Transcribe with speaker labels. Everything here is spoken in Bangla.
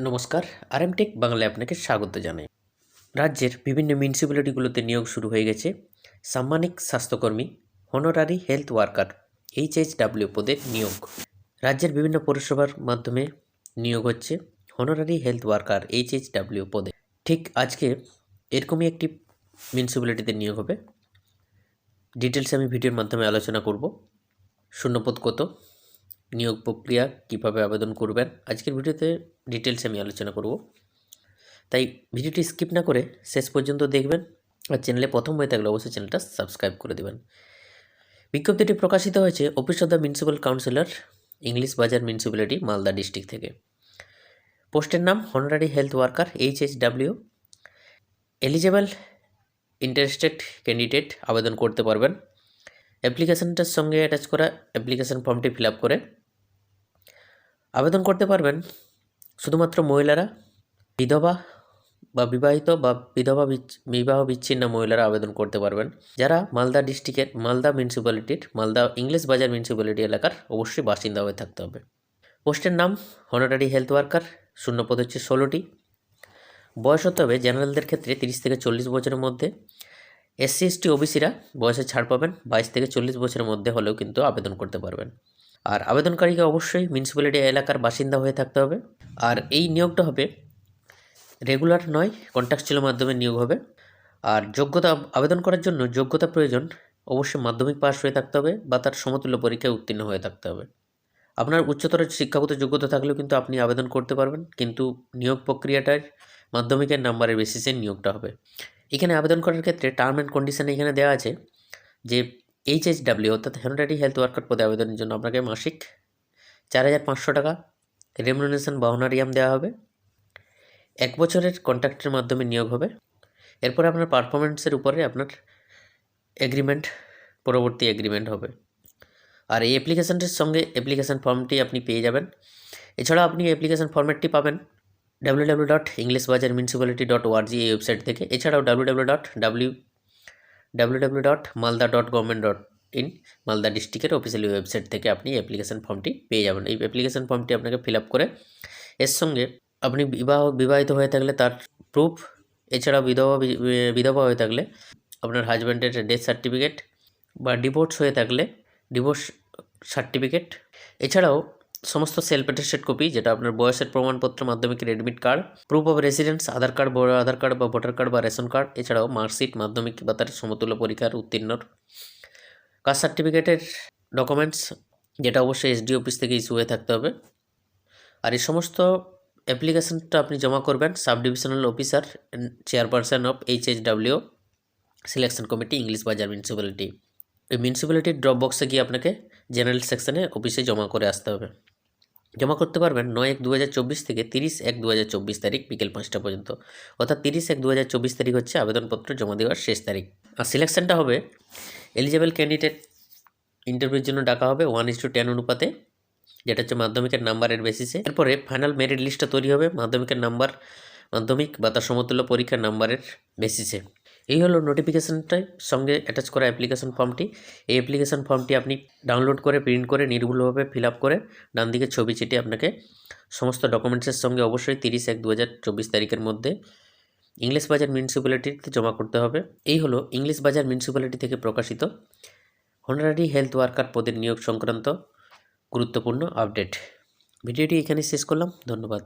Speaker 1: নমস্কার আরএমটেক বাংলায় আপনাকে স্বাগত জানাই। রাজ্যের বিভিন্ন মিউনিসিপ্যালিটিগুলোতে নিয়োগ শুরু হয়ে গেছে সাম্মানিক স্বাস্থ্যকর্মী হনোরারি হেলথ ওয়ার্কার এইচএইচডাব্লিউ পদের নিয়োগ। রাজ্যের বিভিন্ন পৌরসভার মাধ্যমে নিয়োগ হচ্ছে হনোরারি হেলথ ওয়ার্কার এইচএইচডাব্লিউ পদে। ঠিক আজকে এরকমই একটি মিউনিসিপ্যালিটিতে নিয়োগ হবে। ডিটেলসে আমি ভিডিওর মাধ্যমে আলোচনা করব। শূন্যপদ কত? নিয়োগ প্রক্রিয়া কীভাবে আবেদন করবেন, আজকের ভিডিওতে ডিটেলসে আমি আলোচনা করব। তাই ভিডিওটি স্কিপ না করে শেষ পর্যন্ত দেখবেন আর চ্যানেলে প্রথম হয়ে থাকলে অবশ্যই চ্যানেলটা সাবস্ক্রাইব করে দেবেন। বিজ্ঞপ্তিটি প্রকাশিত হয়েছে office of the municipal councillor English Bazar municipality Malda district থেকে। পোস্টের নাম honorary health worker H H W eligible interested candidate আবেদন করতে পারবেন। অ্যাপ্লিকেশনটার সঙ্গে অ্যাটাচ করা অ্যাপ্লিকেশন ফর্মটি ফিল আপ করে আবেদন করতে পারবেন। শুধুমাত্র মহিলারা, বিধবা বা বিবাহিত বা বিধবা বিবাহ বিচ্ছিন্ন মহিলারা আবেদন করতে পারবেন। যারা মালদা ডিস্ট্রিক্টের, মালদা মিউনিসিপ্যালিটির, মালদা ইংলিশ বাজার মিউনিসিপ্যালিটি এলাকার, অবশ্যই বাসিন্দা হয়ে থাকতে হবে। পোস্টের নাম হনারারি হেলথ ওয়ার্কার শূন্যপদ হচ্ছে ষোলোটি। বয়স হতে হবে জেনারেলদের ক্ষেত্রে তিরিশ থেকে চল্লিশ বছরের মধ্যে। এসসি এসটি ওবিসিরা বয়সে ছাড় পাবেন, বাইশ থেকে চল্লিশ বছরের মধ্যে হলেও কিন্তু আবেদন করতে পারবেন। আর আবেদনকারীকে অবশ্যই মিউনিসিপ্যালিটি এলাকার বাসিন্দা হয়ে থাকতে হবে। আর এই নিয়োগটা হবে রেগুলার নয় কন্ট্রাকচুয়ালের মাধ্যমে নিয়োগ হবে। আর যোগ্যতা আবেদন করার জন্য যোগ্যতা প্রয়োজন, অবশ্যই মাধ্যমিক পাস হয়ে থাকতে হবে বা তার সমতুল্য পরীক্ষায় উত্তীর্ণ হয়ে থাকতে হবে। আপনার উচ্চতর শিক্ষাগত যোগ্যতা থাকলেও কিন্তু আপনি আবেদন করতে পারবেন, কিন্তু নিয়োগ প্রক্রিয়াটার মাধ্যমিকের নাম্বারের বেসিসে নিয়োগটা হবে। এখানে আবেদন করার ক্ষেত্রে টার্ম অ্যান্ড কন্ডিশন এখানে দেওয়া আছে যে এইচএইচডাব্লিউ অর্থাৎ হ্যানোটারি হেলথ ওয়ার্কার পদে আবেদনের জন্য আপনাকে মাসিক চার হাজার পাঁচশো টাকা রেমুনেশন বা অনারিয়াম দেওয়া হবে। এক বছরের কন্ট্রাক্টের মাধ্যমে নিয়োগ হবে। এরপরে আপনার পারফরমেন্সের উপরে আপনার এগ্রিমেন্ট পরবর্তী এগ্রিমেন্ট হবে। আর এই অ্যাপ্লিকেশানটির সঙ্গে অ্যাপ্লিকেশান ফর্মটি আপনি পেয়ে যাবেন। এছাড়াও আপনি অ্যাপ্লিকেশন ফর্মেটটি পাবেন W W dot English Bazar municipality dot O R G এই ওয়েবসাইট থেকে। এছাড়াও W W dot W W W dot Malda dot government dot in Malda ডিস্ট্রিক্টের অফিসিয়ালি ওয়েবসাইট থেকে আপনি অ্যাপ্লিকেশন ফর্মটি পেয়ে যাবেন। এই অ্যাপ্লিকেশন ফর্মটি আপনাকে ফিল আপ করে এর সঙ্গে আপনি বিবাহ, বিবাহিত হয়ে থাকলে তার প্রুফ এছাড়াও বিধবা বিধবা হয়ে থাকলে আপনার হাজব্যান্ডের ডেথ সার্টিফিকেট বা ডিভোর্স হয়ে থাকলে ডিভোর্স সার্টিফিকেট এছাড়াও সমস্ত সেলফ অ্যাটেস্টেড কপি যেটা আপনার বয়সের প্রমাণপত্র মাধ্যমিকের admit card proof of residence Aadhaar card Aadhaar card বা ভোটার কার্ড বা রেশন কার্ড এছাড়াও মার্কশিট মাধ্যমিক বা তার সমতুল্য পরীক্ষার উত্তীর্ণর কাস্ট সার্টিফিকেটের ডকুমেন্টস যেটা অবশ্যই এসডি অফিস থেকে ইস্যু হয়ে থাকতে হবে। আর এই সমস্ত অ্যাপ্লিকেশনটা আপনি জমা করবেন sub divisional officer chairperson of H H W selection committee English Bazar municipality মিউনিসিপ্যালিটির drop বক্সে গিয়ে আপনাকে জেনারেল সেকশনে অফিসে জমা করে আসতে হবে। জমা করতে পারবেন নয় এক দু থেকে তিরিশ এক দু তারিখ বিকেল পাঁচটা পর্যন্ত। অর্থাৎ তিরিশ এক দু তারিখ হচ্ছে আবেদনপত্র জমা দেওয়ার শেষ তারিখ। আর সিলেকশনটা হবে এলিজেবল ক্যান্ডিডেট ইন্টারভিউর জন্য ডাকা হবে ওয়ান ইস টু টেন অনুপাতে, যেটা হচ্ছে মাধ্যমিকের নাম্বারের বেসিসে এরপরে ফাইনাল মেরিট লিস্টটা তৈরি হবে মাধ্যমিকের নাম্বার মাধ্যমিক বা তার সমতুল্য পরীক্ষার নাম্বারের বেসিসে এই হলো নোটিফিকেশনটার সঙ্গে অ্যাটাচ করা অ্যাপ্লিকেশন ফর্মটি এই অ্যাপ্লিকেশন ফর্মটি আপনি ডাউনলোড করে প্রিন্ট করে, নির্ভুলভাবে ফিল আপ করে ডান দিকে ছবি চিটে আপনাকে সমস্ত ডকুমেন্টসের সঙ্গে অবশ্যই তিরিশ এক দু তারিখের মধ্যে ইংলিশ বাজার মিউনিসিপ্যালিটিতে জমা করতে হবে। এই হলো ইংলিশ বাজার মিউনিসিপ্যালিটি থেকে প্রকাশিত হনারারি হেলথ ওয়ার্কার পদের নিয়োগ সংক্রান্ত গুরুত্বপূর্ণ আপডেট ভিডিওটি এখানে শেষ করলাম, ধন্যবাদ।